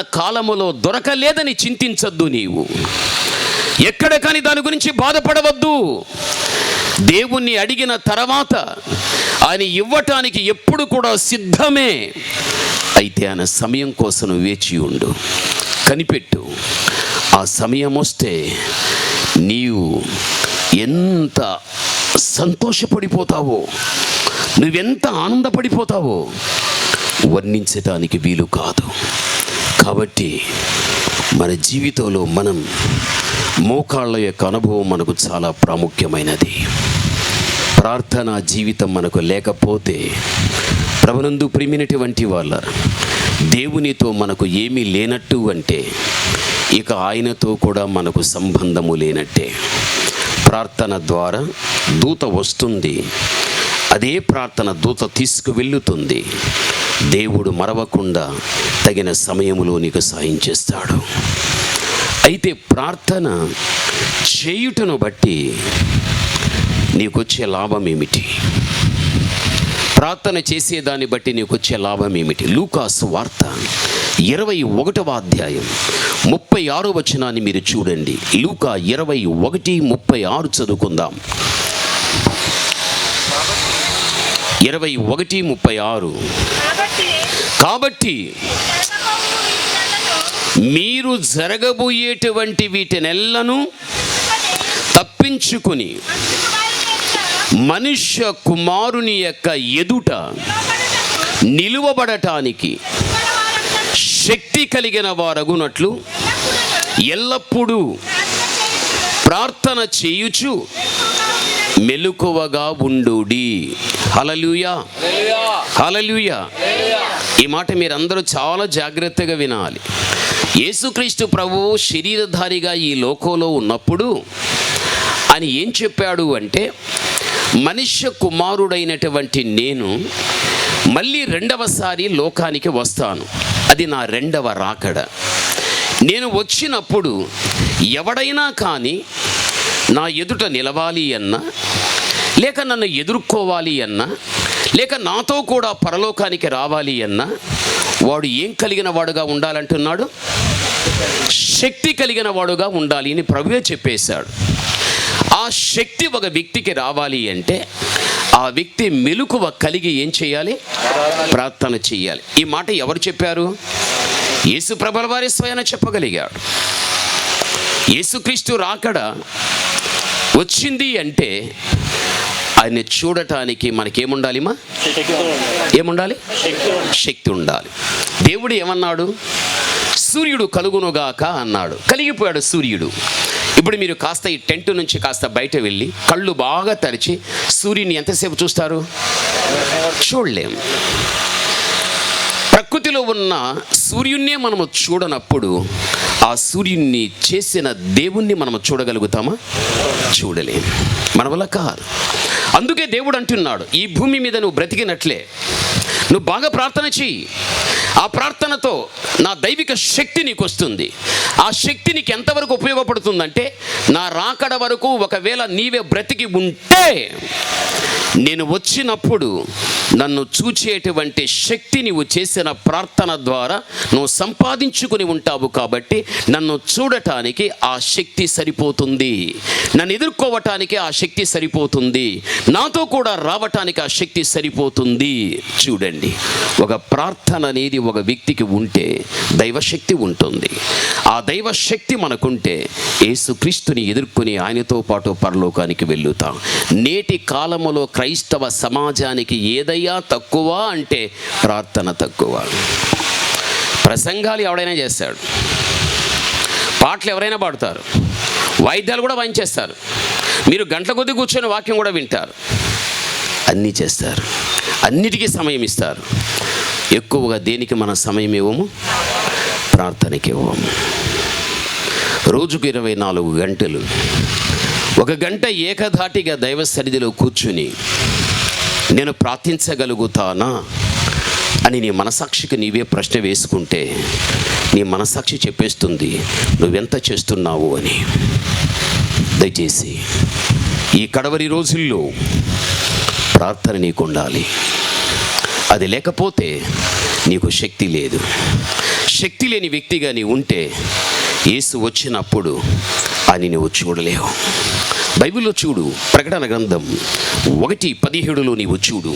కాలములో దొరకలేదని చింతించద్దు నీవు. ఎక్కడ కానీ దాని గురించి బాధపడవద్దు. దేవుణ్ణి అడిగిన తర్వాత ఆయన ఇవ్వటానికి ఎప్పుడు కూడా సిద్ధమే. అయితే ఆయన సమయం కోసం వేచి ఉండు. కనిపెట్టు. ఆ సమయం వస్తే నీవు ఎంత సంతోషపడిపోతావో నువ్వెంత ఆనందపడిపోతావో వర్ణించటానికి వీలు కాదు. కాబట్టి మన జీవితంలో మనం మోకాళ్ళ యొక్క అనుభవం మనకు చాలా ప్రాముఖ్యమైనది. ప్రార్థన జీవితం మనకు లేకపోతే ప్రభునందు ప్రిమినటువంటి వాళ్ళ దేవునితో మనకు ఏమీ లేనట్టు అంటే ఇక ఆయనతో కూడా మనకు సంబంధము లేనట్టే. ప్రార్థన ద్వారా దూత వస్తుంది. అదే ప్రార్థన దూత తీసుకువెళ్ళుతుంది దేవుడు మరవకుండా తగిన సమయంలో నీకు సాయం చేస్తాడు. అయితే ప్రార్థన చేయుటను బట్టి నీకొచ్చే లాభం ఏమిటి? ప్రార్థన చేసేదాన్ని బట్టి నీకు వచ్చే లాభం ఏమిటి? లూకాసు వార్త ఇరవై ఒకటవ అధ్యాయం ముప్పై ఆరో వచనాన్ని మీరు చూడండి. లూకా ఇరవై ఒకటి ముప్పై ఆరు చదువుకుందాం. ఇరవై ఒకటి ముప్పై ఆరు. కాబట్టి మీరు జరగబోయేటువంటి వీటినెల్లను తప్పించుకుని మనుష్య కుమారుని యొక్క ఎదుట నిలువబడటానికి శక్తి కలిగిన వారగునట్లు ఎల్లప్పుడూ ఎల్లప్పుడూ ప్రార్థన చేయుచు ప్రార్థన చేయుచు మెలకువగా ఉండుడి. హలలుయా హలలుయా ఈ మాట మీరందరూ చాలా జాగ్రత్తగా వినాలి. యేసుక్రీస్తు ప్రభువు శరీరధారిగా ఈ లోకంలో ఉన్నప్పుడు అని ఏం చెప్పాడు అంటే మనుష్య కుమారుడైనటువంటి నేను మళ్ళీ రెండవసారి లోకానికి వస్తాను. అది నా రెండవ రాకడ. నేను వచ్చినప్పుడు ఎవడైనా కానీ నా ఎదుట నిలవాలి అన్నా లేక నన్ను ఎదుర్కోవాలి అన్నా లేక నాతో కూడా పరలోకానికి రావాలి అన్నా వాడు ఏం కలిగిన వాడుగా ఉండాలంటున్నాడు? శక్తి కలిగిన వాడుగా ఉండాలి అని ప్రభువే చెప్పేశాడు. ఆ శక్తి ఒక వ్యక్తికి రావాలి అంటే ఆ వ్యక్తి మెలకువ కలిగి ఏం చేయాలి? ప్రార్థన చేయాలి. ఈ మాట ఎవరు చెప్పారు? యేసు ప్రభల వారి స్వయాన చెప్పగలిగాడు. యేసుక్రీస్తు రాకడ వచ్చింది అంటే ఆయన్ని చూడటానికి మనకేముండాలిమా ఏముండాలి? శక్తి ఉండాలి. దేవుడు ఏమన్నాడు? సూర్యుడు కలుగునుగాక అన్నాడు. కలిగిపోయాడు సూర్యుడు. ఇప్పుడు మీరు కాస్త ఈ టెంట్ నుంచి కాస్త బయట వెళ్ళి కళ్ళు బాగా తరిచి సూర్యుని ఎంతసేపు చూస్తారు? చూడలేం. ప్రకృతిలో ఉన్న సూర్యున్నే మనము చూడనప్పుడు ఆ సూర్యుణ్ణి చేసిన దేవుణ్ణి మనము చూడగలుగుతామా? చూడలేం. మన వల్ల కాదు. అందుకే దేవుడు అంటున్నాడు ఈ భూమి మీద నువ్వు బ్రతికినట్లే. నువ్వు బాగా ప్రార్థన చెయ్యి. ఆ ప్రార్థనతో నా దైవిక శక్తి నీకు వస్తుంది ఆ శక్తి నీకు ఎంతవరకు ఉపయోగపడుతుందంటే నా రాకడ వరకు ఒకవేళ నీవే బ్రతికి ఉంటే నేను వచ్చినప్పుడు నన్ను చూచేటువంటి శక్తి నీవు చేసిన ప్రార్థన ద్వారా నువ్వు సంపాదించుకుని ఉంటావు కాబట్టి నన్ను చూడటానికి ఆ శక్తి సరిపోతుంది. నన్ను ఎదుర్కోవటానికి ఆ శక్తి సరిపోతుంది. నాతో కూడా రావటానికి ఆ శక్తి సరిపోతుంది. చూడండి ఒక ప్రార్థన అనేది ఒక వ్యక్తికి ఉంటే దైవశక్తి ఉంటుంది. ఆ దైవశక్తి మనకుంటే యేసుక్రీస్తుని ఎదుర్కొని ఆయనతో పాటు పరలోకానికి వెళ్ళుతాం. నేటి కాలములో క్రైస్తవ సమాజానికి ఏదయ్యా తక్కువ అంటే ప్రార్థన తక్కువ. ప్రసంగాలు ఎవడైనా చేస్తాడు. పాటలు ఎవరైనా పాడుతారు. వాయిద్యాలు కూడా వాయించేస్తారు మీరు గంటల కొద్ది కూర్చొని వాక్యం కూడా వింటారు. అన్నీ చేస్తారు. అన్నిటికీ సమయం ఇస్తారు. ఎక్కువగా దేనికి మన సమయం ఇవ్వము? ప్రార్థనకి ఇవ్వము. రోజుకు ఇరవై నాలుగు గంటలు. ఒక గంట ఏకధాటిగా దైవ సన్నిధిలో కూర్చుని నేను ప్రార్థించగలుగుతానా అని నీ మనసాక్షికి నీవే ప్రశ్న వేసుకుంటే నీ మనసాక్షి చెప్పేస్తుంది నువ్వెంత చేస్తున్నావు? అని. దయచేసి ఈ కడవరి రోజుల్లో ప్రార్థన నీకు ఉండాలి. అది లేకపోతే నీకు శక్తి లేదు. శక్తి లేని వ్యక్తిగా నీ ఉంటే యేసు వచ్చినప్పుడు అని నువ్వు చూడలేవు. బైబిల్లో చూడు ప్రకటన గ్రంథం ఒకటి పదిహేడులో నీవు చూడు.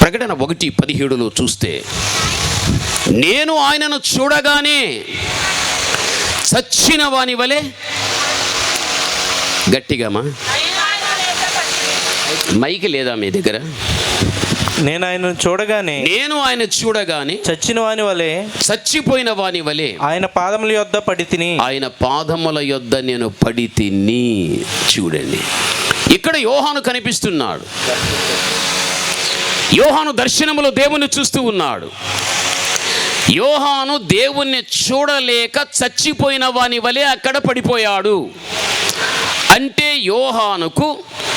ప్రకటన ఒకటి పదిహేడులో చూస్తే నేను ఆయనను చూడగానే చచ్చిన వాని వలె గట్టిగామా? మైకి లేదా మీ దగ్గర? నేను ఆయనను చూడగానే నేను ఆయన చూడగానే చచ్చిన వాని వలె చచ్చిపోయిన వాని వలె ఆయన పాదముల యొద్ద పడి తిని. ఆయన పాదముల యొద్ద నేను పడి తిని చూడండి. ఇక్కడ యోహాను కనిపిస్తున్నాడు. యోహాను దర్శనములో దేవుని చూస్తూ ఉన్నాడు. యోహాను దేవుణ్ణి చూడలేక చచ్చిపోయిన వాని వలె అక్కడ పడిపోయాడు. అంటే యోహానుకు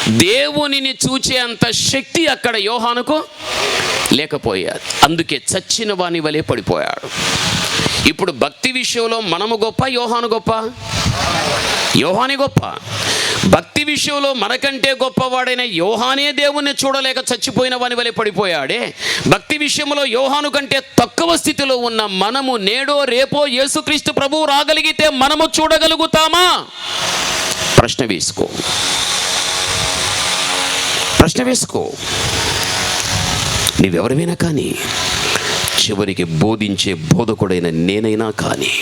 దేవునిని చూచే అంత శక్తి అక్కడ యోహానుకు లేకపోయాడు అందుకే చచ్చిన వాని వలె పడిపోయాడు. ఇప్పుడు భక్తి విషయంలో మనము గొప్ప యోహాను గొప్ప? యోహాని గొప్ప. భక్తి విషయంలో మనకంటే గొప్పవాడైన యోహానే దేవుణ్ణి చూడలేక చచ్చిపోయిన వాని వలె పడిపోయాడే. భక్తి విషయంలో యోహాను కంటే తక్కువ స్థితిలో ఉన్న మనము నేడో రేపో యేసుక్రీస్తు ప్రభువు రాగలిగితే మనము చూడగలుగుతామా? ప్రశ్న వేసుకో. ప్రశ్న వేసుకో. నీవెవరివైనా కానీ చివరికి బోధించే బోధకుడైన నేనైనా కానీ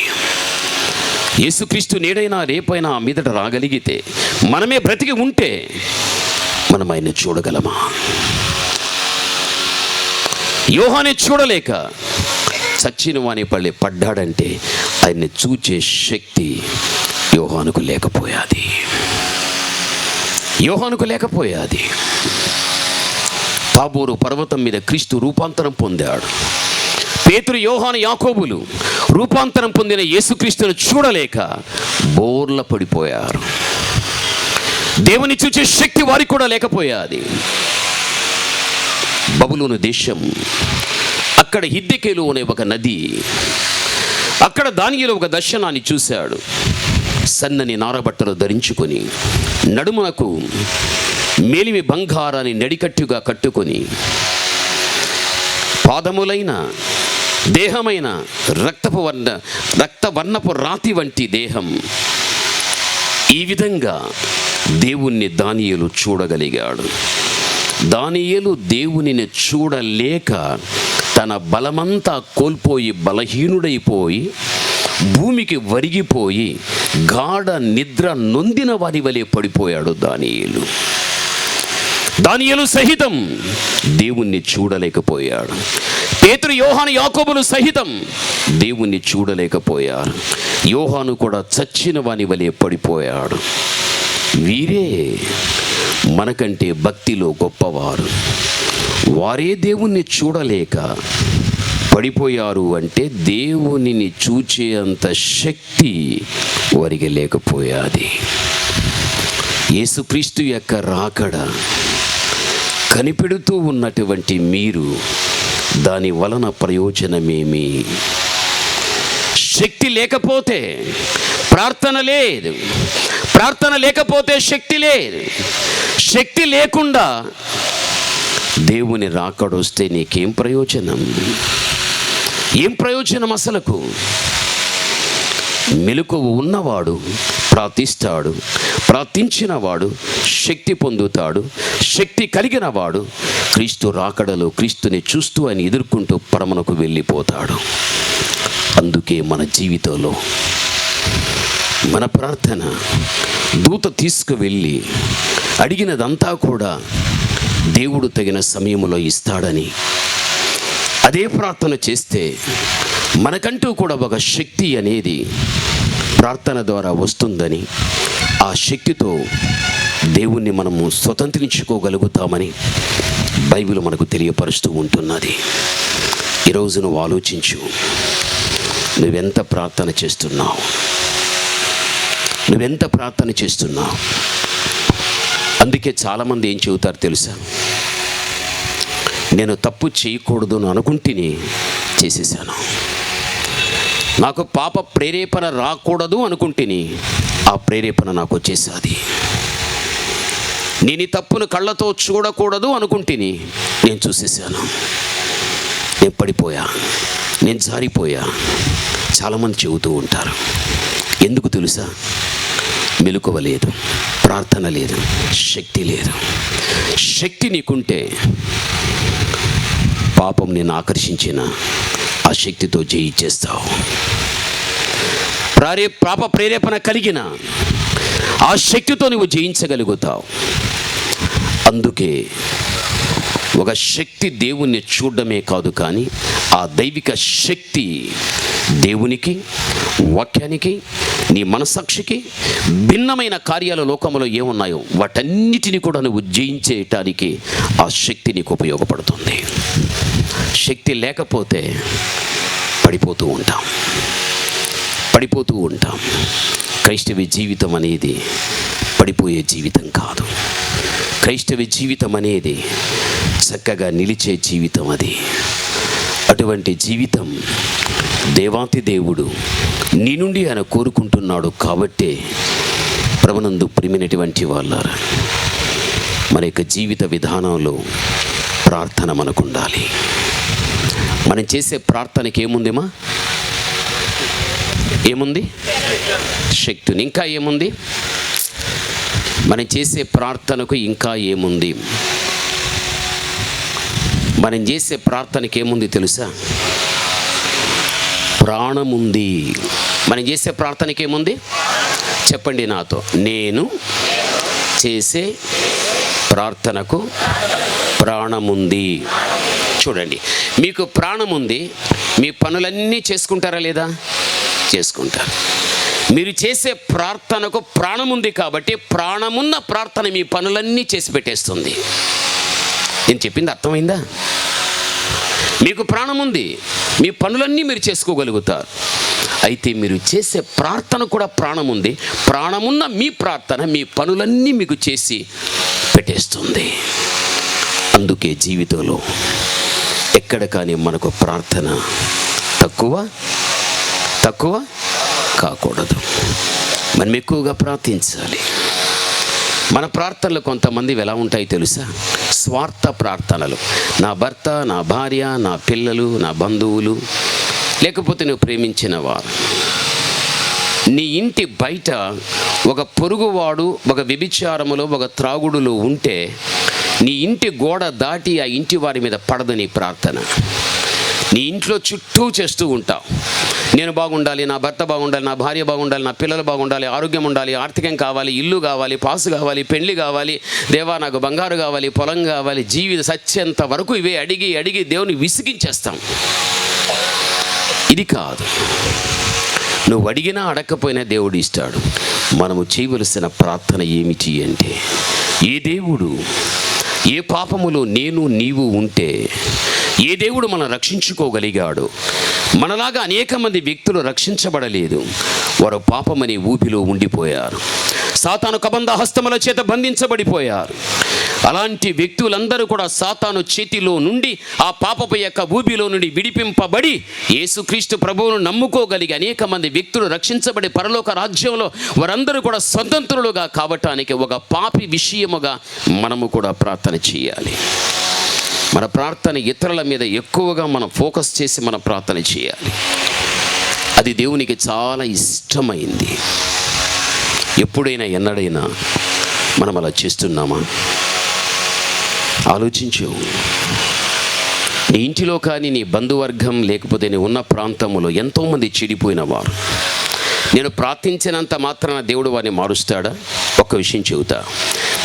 యేసుక్రీస్తు నేడైనా రేపైనా మీదట రాగలిగితే మనమే బ్రతికి ఉంటే మనం ఆయన చూడగలమా? యోహాన్ని చూడలేక చచ్చిన వాణి పళ్ళి పడ్డాడంటే ఆయన్ని చూచే శక్తి యోహానుకు లేకపోయాది. యోహానుకు లేకపోయాది. తాబోరు పర్వతం మీద క్రీస్తు రూపాంతరం పొందాడు. పేతురు యోహాను యాకోబులు రూపాంతరం పొందిన యేసుక్రీస్తును చూడలేక బోర్ల పడిపోయారు. దేవుని చూచే శక్తి వారికి కూడా లేకపోయాది. బబులోని దేశం అక్కడ హిద్దెకేలు అనే ఒక నది అక్కడ దానిలో ఒక దర్శనాన్ని చూశాడు. సన్నని నారబట్టలు ధరించుకొని నడుమునకు మేలిమి బంగారాన్ని నడికట్టుగా కట్టుకొని పాదములైన దేహమైన రక్తపు వర్ణ రక్తవర్ణపు రాతి వంటి దేహం ఈ విధంగా దేవుణ్ణి దానియలు చూడగలిగాడు. దానియలు దేవునిని చూడలేక తన బలమంతా కోల్పోయి బలహీనుడైపోయి భూమికి వరిగిపోయి గాఢ నిద్ర నొందిన వారి వలె పడిపోయాడు దానియేలు. దానియలు సహితం దేవుణ్ణి చూడలేకపోయాడు. పేతురు యోహాను యాకోబులు సహితం దేవుణ్ణి చూడలేకపోయారు. యోహాను కూడా చచ్చిన వాని వలె పడిపోయాడు. వీరే మనకంటే భక్తిలో గొప్పవారు. వారే దేవుణ్ణి చూడలేక పడిపోయారు అంటే దేవునిని చూచే అంత శక్తి వారికి లేకపోయాది. యేసుక్రీస్తు యొక్క రాకడ కనిపెడుతూ ఉన్నటువంటి మీరు దాని వలన ప్రయోజనమేమి? శక్తి లేకపోతే ప్రార్థన లేదు. ప్రార్థన లేకపోతే శక్తి లేదు. శక్తి లేకుండా దేవుని రాకడొస్తే నీకేం ప్రయోజనం? ఏం ప్రయోజనం అసలకు? మెలకువ ఉన్నవాడు ప్రార్థిస్తాడు ప్రార్థించిన వాడు శక్తి పొందుతాడు శక్తి కలిగిన వాడు క్రీస్తు రాకడలో క్రీస్తుని చూస్తూ ఆయన ఎదుర్కొంటూ పరమనకు వెళ్ళిపోతాడు. అందుకే మన జీవితంలో మన ప్రార్థన దూత తీసుకువెళ్ళి అడిగినదంతా కూడా దేవుడు తగిన సమయంలో ఇస్తాడని అదే ప్రార్థన చేస్తే మనకంటూ కూడా ఒక శక్తి అనేది ప్రార్థన ద్వారా వస్తుందని ఆ శక్తితో దేవుణ్ణి మనము స్వతంత్రించుకోగలుగుతామని బైబిల్ మనకు తెలియపరుస్తూ ఉంటున్నది. ఈరోజు నువ్వు ఆలోచించు. నువ్వెంత ప్రార్థన చేస్తున్నావు? నువ్వెంత ప్రార్థన చేస్తున్నావు? అందుకే చాలామంది ఏం చెబుతారు తెలుసా? నేను తప్పు చేయకూడదు అని అనుకుంటేనే చేసేసాను. నాకు పాప ప్రేరేపణ రాకూడదు అనుకుంటేనే ఆ ప్రేరేపణ నాకు వచ్చేసాది. నేను ఈ తప్పును కళ్ళతో చూడకూడదు అనుకుంటేనే నేను చూసేసాను. నేను పడిపోయా. నేను జారిపోయా. చాలామంది చెబుతూ ఉంటారు. ఎందుకు తెలుసా? మెలకువ లేదు. ప్రార్థన లేదు. శక్తి లేదు. శక్తి నీకుంటే పాపం నేను ఆకర్షించిన ఆ శక్తితో జయించేస్తావు ప్రారే పాప ప్రేరేపణ కలిగిన ఆ శక్తితో నువ్వు జయించగలుగుతావు. అందుకే ఒక శక్తి దేవుణ్ణి చూడడమే కాదు కానీ ఆ దైవిక శక్తి దేవునికి వాక్యానికి నీ మనసాక్షికి భిన్నమైన కార్యాల లోకంలో ఏమున్నాయో వాటన్నిటిని కూడా నువ్వు జయించేయటానికి ఆ శక్తి నీకు ఉపయోగపడుతుంది. శక్తి లేకపోతే పడిపోతూ ఉంటాం. పడిపోతూ ఉంటాం. క్రైస్తవ జీవితం అనేది పడిపోయే జీవితం కాదు. క్రైస్తవ జీవితం అనేది చక్కగా నిలిచే జీవితం అది. అటువంటి జీవితం దేవాతి దేవుడు నీ నుండి ఆయన కోరుకుంటున్నాడు కాబట్టే ప్రభునందు ప్రిమినటువంటి వాళ్ళారు? మన యొక్క జీవిత విధానంలో ప్రార్థన మనకు ఉండాలి మనం చేసే ప్రార్థనకి ఏముందిమా? ఏముంది? శక్తిని. ఇంకా ఏముంది? మనం చేసే ప్రార్థనకు ఇంకా ఏముంది? మనం చేసే ప్రార్థనకి ఏముంది తెలుసా? ప్రాణముంది. మనం చేసే ప్రార్థనకి ఏముంది? చెప్పండి నాతో. నేను చేసే ప్రార్థనకు ప్రాణముంది. చూడండి. మీకు ప్రాణం ఉంది మీ పనులన్నీ చేసుకుంటారా లేదా? చేసుకుంటారు. మీరు చేసే ప్రార్థనకు ప్రాణం ఉంది కాబట్టి ప్రాణమున్న ప్రార్థన మీ పనులన్నీ చేసి పెట్టేస్తుంది. నేను చెప్పింది అర్థమైందా? మీకు ప్రాణం ఉంది మీ పనులన్నీ మీరు చేసుకోగలుగుతారు. అయితే మీరు చేసే ప్రార్థన కూడా ప్రాణం ఉంది ప్రాణమున్న మీ ప్రార్థన మీ పనులన్నీ మీకు చేసి పెట్టేస్తుంది. అందుకే జీవితంలో ఎక్కడ కానీ మనకు ప్రార్థన తక్కువ తక్కువ కాకూడదు. మనం ఎక్కువగా ప్రార్థించాలి. మన ప్రార్థనలు కొంతమంది ఎలా ఉంటాయి తెలుసా? స్వార్థ ప్రార్థనలు. నా భర్త నా భార్య నా పిల్లలు నా బంధువులు లేకపోతే నువ్వు ప్రేమించిన వారు. నీ ఇంటి బయట ఒక పొరుగువాడు ఒక వ్యభిచారములో ఒక త్రాగుడులో ఉంటే నీ ఇంటి గోడ దాటి ఆ ఇంటి వారి మీద పడదు నీ ప్రార్థన. నీ ఇంట్లో చుట్టూ చేస్తూ ఉంటావు. నేను బాగుండాలి నా భర్త బాగుండాలి నా భార్య బాగుండాలి నా పిల్లలు బాగుండాలి ఆరోగ్యం ఉండాలి ఆర్థికం కావాలి ఇల్లు కావాలి పాసు కావాలి పెళ్ళి కావాలి దేవా నాకు బంగారు కావాలి పొలం కావాలి జీవిత సత్యంత వరకు ఇవే అడిగి అడిగి దేవుని విసిగించేస్తాం. ఇది కాదు. నువ్వు అడిగినా అడగకపోయినా దేవుడు ఇస్తాడు. మనము చేయవలసిన ప్రార్థన ఏమిటి అంటే ఏ దేవుడు ఏ పాపములో నేను నీవు ఉంటే ఏ దేవుడు మనం రక్షించుకోగలిగాడు? మనలాగా అనేక మంది వ్యక్తులు రక్షించబడలేదు. వారు పాపమనే ఊపిలో ఉండిపోయారు. సాతాను కబంధ హస్తముల చేత బంధించబడిపోయారు. అలాంటి వ్యక్తులందరూ కూడా సాతాను చేతిలో నుండి ఆ పాపపు యొక్క ఊబిలో నుండి విడిపింపబడి యేసుక్రీస్తు ప్రభువును నమ్ముకోగలిగి అనేక మంది వ్యక్తులు రక్షించబడి పరలోక రాజ్యంలో వారందరూ కూడా స్వతంత్రులుగా కావటానికి ఒక పాపి విషయముగా మనము కూడా ప్రార్థన చేయాలి. మన ప్రార్థన ఇతరుల మీద ఎక్కువగా మనం ఫోకస్ చేసి మన ప్రార్థన చేయాలి. అది దేవునికి చాలా ఇష్టమైంది. ఎప్పుడైనా ఎన్నడైనా మనం అలా చేస్తున్నామా? ఆలోచించు. నీ ఇంటిలో కానీ నీ బంధువర్గం లేకపోతే నీ ఉన్న ప్రాంతంలో ఎంతోమంది చెడిపోయిన వారు. నేను ప్రార్థించినంత మాత్రాన దేవుడు వారిని మారుస్తాడా? ఒక్క విషయం చెబుతా.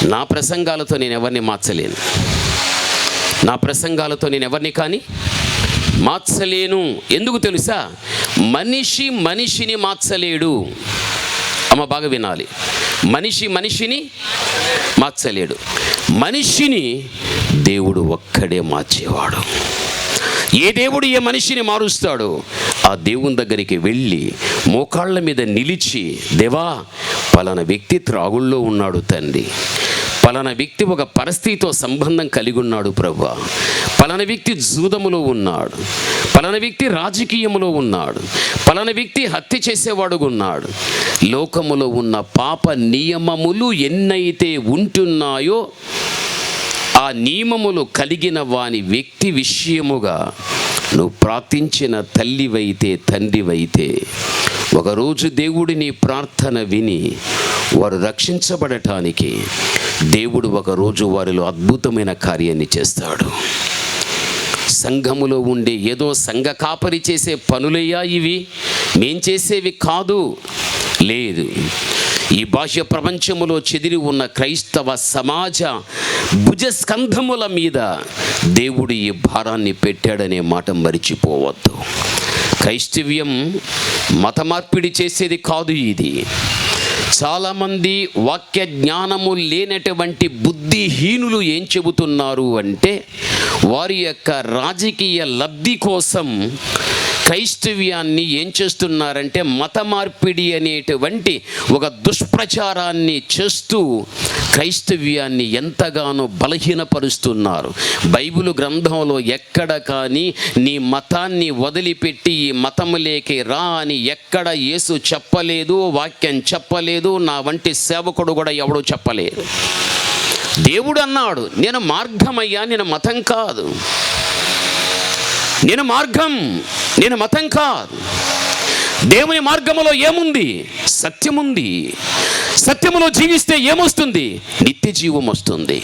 నా ప్రసంగాలతో నేను ఎవరిని మార్చలేను. నా ప్రసంగాలతో నేను ఎవరిని కానీ? మార్చలేను ఎందుకు తెలుసా? మనిషి మనిషిని మార్చలేడు అమ్మ బాగా వినాలి. మనిషి మనిషిని మార్చలేడు మనిషిని దేవుడు ఒక్కడే మార్చేవాడు. ఏ దేవుడు ఏ మనిషిని మారుస్తాడో ఆ దేవుని దగ్గరికి వెళ్ళి మోకాళ్ళ మీద నిలిచి దేవా పలానా వ్యక్తి త్రాగుల్లో ఉన్నాడు తండ్రి. పలానా వ్యక్తి ఒక పరిస్థితితో సంబంధం కలిగి ఉన్నాడు ప్రభా పలానా వ్యక్తి జూదములో ఉన్నాడు. పలానా వ్యక్తి రాజకీయములో ఉన్నాడు. పలానా వ్యక్తి హత్య చేసేవాడు ఉన్నాడు. లోకములో ఉన్న పాప నియమములు ఎన్నైతే ఉంటున్నాయో ఆ నియమములు కలిగిన వాని వ్యక్తి విషయముగా నువ్వు ప్రార్థించిన తల్లివైతే తండ్రివైతే ఒకరోజు దేవుడి నీ ప్రార్థన విని వారు రక్షించబడటానికి దేవుడు ఒకరోజు వారిలో అద్భుతమైన కార్యాన్ని చేస్తాడు. సంఘములో ఉండే ఏదో సంఘ కాపరి చేసే పనులయ్యా ఇవి మేం చేసేవి కాదు. లేదు ఈ బాహ్య ప్రపంచములో చెదిరి ఉన్న క్రైస్తవ సమాజ భుజస్కంధముల మీద దేవుడు ఈ భారాన్ని పెట్టాడనే మాట మరిచిపోవద్దు. క్రైస్తవ్యం మత మార్పిడి చేసేది కాదు ఇది. చాలామంది వాక్య జ్ఞానము లేనటువంటి బుద్ధిహీనులు ఏం చెబుతున్నారు అంటే వారి యొక్క రాజకీయ లబ్ధి కోసం క్రైస్తవ్యాన్ని ఏం చేస్తున్నారంటే మత మార్పిడి అనేటువంటి ఒక దుష్ప్రచారాన్ని చేస్తూ క్రైస్తవ్యాన్ని ఎంతగానో బలహీనపరుస్తున్నారు. బైబిల్ గ్రంథంలో ఎక్కడ కానీ నీ మతాన్ని వదిలిపెట్టి ఈ మతములేకి రా అని ఎక్కడ యేసు చెప్పలేదు వాక్యం చెప్పలేదు నా వంటి సేవకుడు కూడా ఎవడు చెప్పలేదు. దేవుడు అన్నాడు నేను మార్గమయ్యా నేను మతం కాదు. నేను మార్గం నేను మతం కాదు. దేవుని మార్గములో ఏముంది? సత్యముంది. సత్యములో జీవిస్తే ఏమొస్తుంది? నిత్య జీవం వస్తుంది.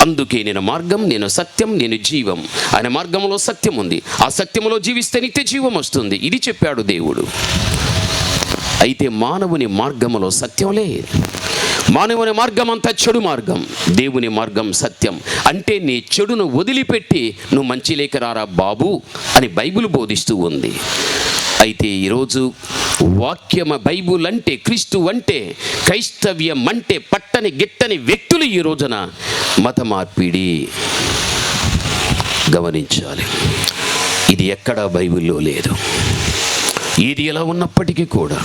అందుకే నేను మార్గం నేను సత్యం నేను జీవం. ఆయన మార్గంలో సత్యం ఉంది ఆ సత్యములో జీవిస్తే నిత్య జీవం వస్తుంది. ఇది చెప్పాడు దేవుడు. అయితే మానవుని మార్గములో సత్యం లేదు మానవుని మార్గం అంతా చెడు మార్గం. దేవుని మార్గం సత్యం. అంటే నీ చెడును వదిలిపెట్టి నువ్వు మంచి లేక రారా బాబు అని బైబిల్ బోధిస్తూ ఉంది. అయితే ఈరోజు వాక్యమ బైబుల్ అంటే క్రీస్తు అంటే క్రైస్తవ్యం అంటే పట్టని గిట్టని వ్యక్తులు ఈ రోజున మత మార్పిడి గమనించాలి. ఇది ఎక్కడా బైబిల్లో లేదు. ఇది ఎలా ఉన్నప్పటికీ కూడా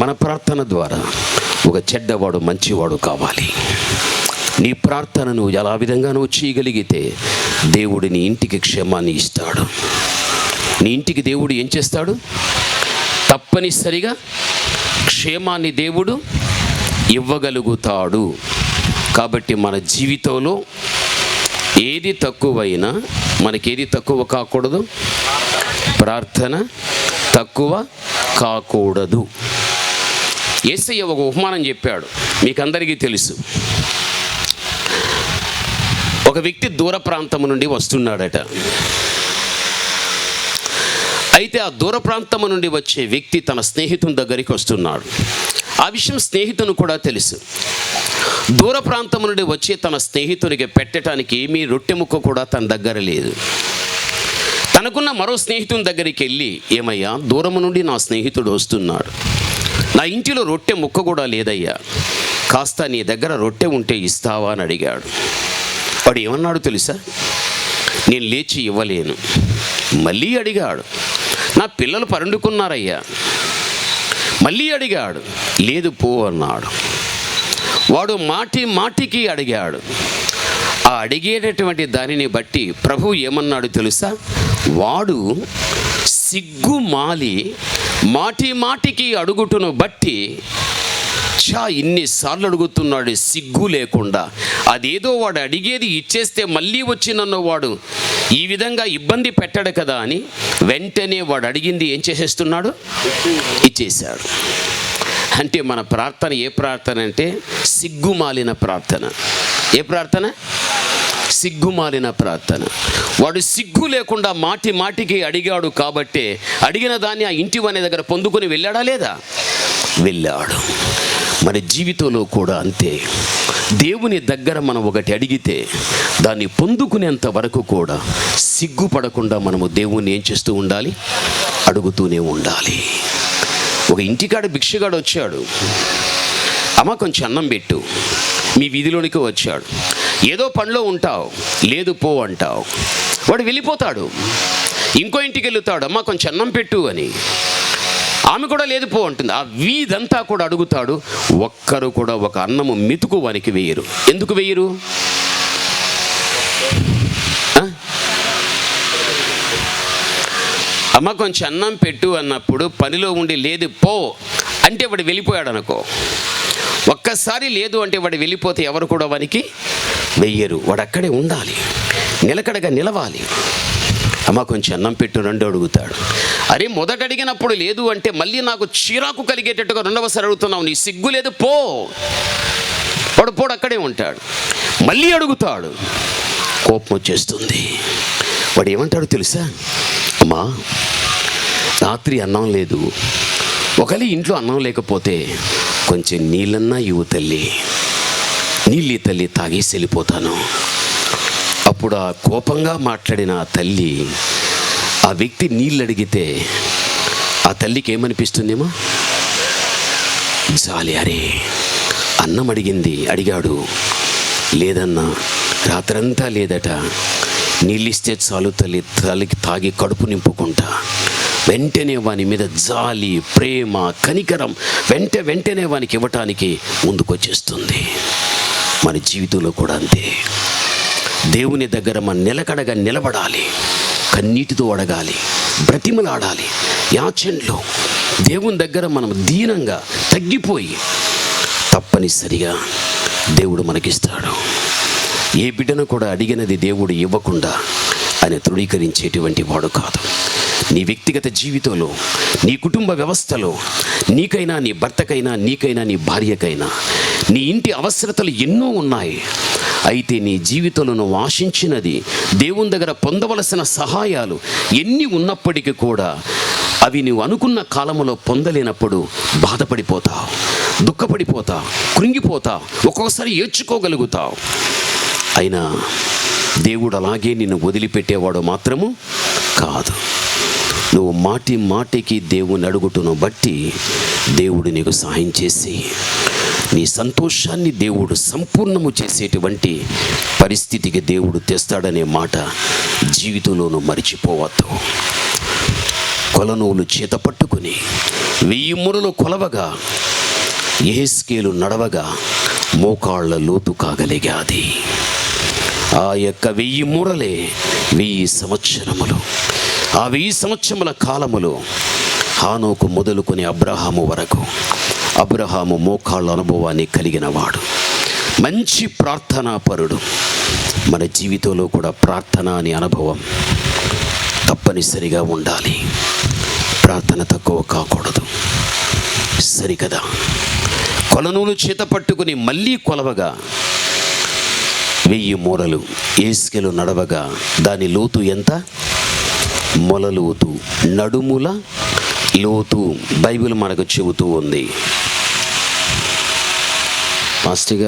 మన ప్రార్థన ద్వారా ఒక చెడ్డవాడు మంచివాడు కావాలి. నీ ప్రార్థన నువ్వు ఎలా విధంగా నువ్వు చేయగలిగితే దేవుడిని నీ ఇంటికి క్షేమాన్ని ఇస్తాడు. నీ ఇంటికి దేవుడు ఏం చేస్తాడు? తప్పనిసరిగా క్షేమాన్ని దేవుడు ఇవ్వగలుగుతాడు. కాబట్టి మన జీవితంలో ఏది తక్కువైనా మనకేది తక్కువ కాకూడదు? ప్రార్థన తక్కువ కాకూడదు. ఏసయ్య ఒక ఉపమానం చెప్పాడు. మీకు అందరికీ తెలుసు. ఒక వ్యక్తి దూర ప్రాంతం నుండి వస్తున్నాడట. అయితే ఆ దూర ప్రాంతం నుండి వచ్చే వ్యక్తి తన స్నేహితుని దగ్గరికి వస్తున్నాడు. ఆ విషయం స్నేహితుని కూడా తెలుసు. దూర ప్రాంతం నుండి వచ్చే తన స్నేహితునికి పెట్టడానికి ఏమీ రొట్టె ముక్క కూడా తన దగ్గర లేదు. తనకున్న మరో స్నేహితుని దగ్గరికి వెళ్ళి ఏమయ్యా దూరము నుండి నా స్నేహితుడు వస్తున్నాడు. నా ఇంటిలో రొట్టె ముక్క కూడా లేదయ్యా. కాస్త నీ దగ్గర రొట్టె ఉంటే ఇస్తావా? అని అడిగాడు. వాడు ఏమన్నాడు తెలుసా? నేను లేచి ఇవ్వలేను. మళ్ళీ అడిగాడు. నా పిల్లలు పరుండుకున్నారయ్యా. మళ్ళీ అడిగాడు లేదు పో అన్నాడు. వాడు మాటి మాటికి అడిగాడు ఆ అడిగేటటువంటి దానిని బట్టి ప్రభు ఏమన్నాడు తెలుసా? వాడు సిగ్గు మాలి మాటి మాటికి అడుగుటను బట్టి ఇచ్చా ఇన్నిసార్లు అడుగుతున్నాడు సిగ్గు లేకుండా. అదేదో వాడు అడిగేది ఇచ్చేస్తే మళ్ళీ వచ్చి నన్ను వాడు ఈ విధంగా ఇబ్బంది పెట్టాడు కదా అని వెంటనే వాడు అడిగింది ఏం చేసేస్తున్నాడు? ఇచ్చేశాడు. అంటే మన ప్రార్థన ఏ ప్రార్థన అంటే సిగ్గుమాలిన ప్రార్థన. ఏ ప్రార్థన? సిగ్గుమాలిన ప్రార్థన. వాడు సిగ్గు లేకుండా మాటి మాటికి అడిగాడు కాబట్టే అడిగిన దాన్ని ఆ ఇంటి వాని దగ్గర పొందుకొని వెళ్ళాడా లేదా? వెళ్ళాడు. మన జీవితంలో కూడా అంతే. దేవుని దగ్గర మనం ఒకటి అడిగితే దాన్ని పొందుకునేంత వరకు కూడా సిగ్గుపడకుండా మనము దేవుణ్ణి ఏం చేస్తూ ఉండాలి? అడుగుతూనే ఉండాలి. ఒక ఇంటికాడ భిక్షగాడు వచ్చాడు. అమ్మ కొంచెం అన్నం పెట్టు. మీ వీధిలోనికి వచ్చాడు. ఏదో పనిలో ఉంటావు. లేదు పో అంటావు. వాడు వెళ్ళిపోతాడు. ఇంకో ఇంటికి వెళ్తాడు. అమ్మ కొంచెం అన్నం పెట్టు అని. ఆమె కూడా లేదు పో అంటుంది. ఆ వీధంతా కూడా అడుగుతాడు. ఒక్కరు కూడా ఒక అన్నము మెతుకు వానికి వేయరు. ఎందుకు వేయరు? అమ్మ కొంచెం అన్నం పెట్టు అన్నప్పుడు పనిలో ఉండి లేదు పో అంటే వాడు వెళ్ళిపోయాడు అనుకో ఒక్కసారి లేదు అంటే వాడు వెళ్ళిపోతే ఎవరు కూడా వానికి వెయ్యరు. వాడు అక్కడే ఉండాలి. నిలకడగా నిలవాలి. అమ్మ కొంచెం అన్నం పెట్టు రెండు అడుగుతాడు. అరే మొదట అడిగినప్పుడు లేదు అంటే మళ్ళీ నాకు చీరాకు కలిగేటట్టుగా రెండవసారి అడుగుతున్నావు. నీ సిగ్గు లేదు పో. వాడు అక్కడే ఉంటాడు. మళ్ళీ అడుగుతాడు. కోపం వచ్చేస్తుంది. వాడు ఏమంటాడు తెలుసా? అమ్మా రాత్రి అన్నం లేదు. ఒకవేళ ఇంట్లో అన్నం లేకపోతే కొంచెం నీళ్ళన్నా ఇవ్వు తల్లి. నీళ్ళు తల్లి తాగేసి వెళ్ళిపోతాను. అప్పుడు ఆ కోపంగా మాట్లాడిన ఆ తల్లి ఆ వ్యక్తి నీళ్ళు అడిగితే ఆ తల్లికి ఏమనిపిస్తుందేమో? జాలి అరే అన్నం అడిగింది అడిగాడు. లేదన్నా రాత్రంతా లేదట. నీళ్ళిస్తే చాలు తల్లి తల్లికి తాగి కడుపు నింపుకుంటా. వెంటనే వాని మీద జాలి ప్రేమ కనికరం వెంట వెంటనే వానికి ఇవ్వటానికి ముందుకొచ్చేస్తుంది. మన జీవితంలో కూడా అంతే. దేవుని దగ్గర మనం నిలకడగా నిలబడాలి. కన్నీటితో అడగాలి బ్రతిమలాడాలి. యాచంలో దేవుని దగ్గర మనం దీనంగా తగ్గిపోయి తప్పనిసరిగా దేవుడు మనకిస్తాడు. ఏ బిడ్డను కూడా అడిగినది దేవుడు ఇవ్వకుండా ఆయన తృణీకరించేటువంటి వాడు కాదు. నీ వ్యక్తిగత జీవితంలో నీ కుటుంబ వ్యవస్థలో నీకైనా నీ భర్తకైనా నీకైనా నీ భార్యకైనా నీ ఇంటి అవసరతలు ఎన్నో ఉన్నాయి. అయితే నీ జీవితంలో నువ్వు ఆశించినది దేవుని దగ్గర పొందవలసిన సహాయాలు ఎన్ని ఉన్నప్పటికీ కూడా అవి నువ్వు అనుకున్న కాలంలో పొందలేనప్పుడు బాధపడిపోతావు దుఃఖపడిపోతావు కృంగిపోతావు ఒక్కొక్కసారి ఏడ్చుకోగలుగుతావు. అయినా దేవుడు అలాగే నిన్ను వదిలిపెట్టేవాడు మాత్రము కాదు. నువ్వు మాటి మాటికి దేవుని అడుగుటును బట్టి దేవుడు నీకు సహాయం చేసి నీ సంతోషాన్ని దేవుడు సంపూర్ణము చేసేటువంటి పరిస్థితికి దేవుడు తెస్తాడనే మాట జీవితంలోనూ మరిచిపోవద్దు. కొలనువులు చేత పట్టుకుని వెయ్యి మురలు కొలవగా ఏస్కేలు నడవగా మోకాళ్ళ లోతు కాగలిగాది. ఆ యొక్క వెయ్యి మూరలే వెయ్యి సంవత్సరములు. ఆ వెయ్యి సంవత్సరముల కాలములో హానోకు మొదలుకొని అబ్రహాము వరకు. అబ్రహాము మోకాళ్ళ అనుభవాన్ని కలిగిన వాడు మంచి ప్రార్థనాపరుడు. మన జీవితంలో కూడా ప్రార్థన అనే అనుభవం తప్పనిసరిగా ఉండాలి. ప్రార్థన తక్కువ కాకూడదు. సరికదా? కొలనూలు చేత పట్టుకుని మళ్ళీ కొలవగా వెయ్యి మూరలు ఏసుకెలు నడవగా దాని లోతు ఎంత? మొలలోతు నడుముల లోతు బైబిల్ మనకు చెబుతూ ఉంది. పాస్టిగా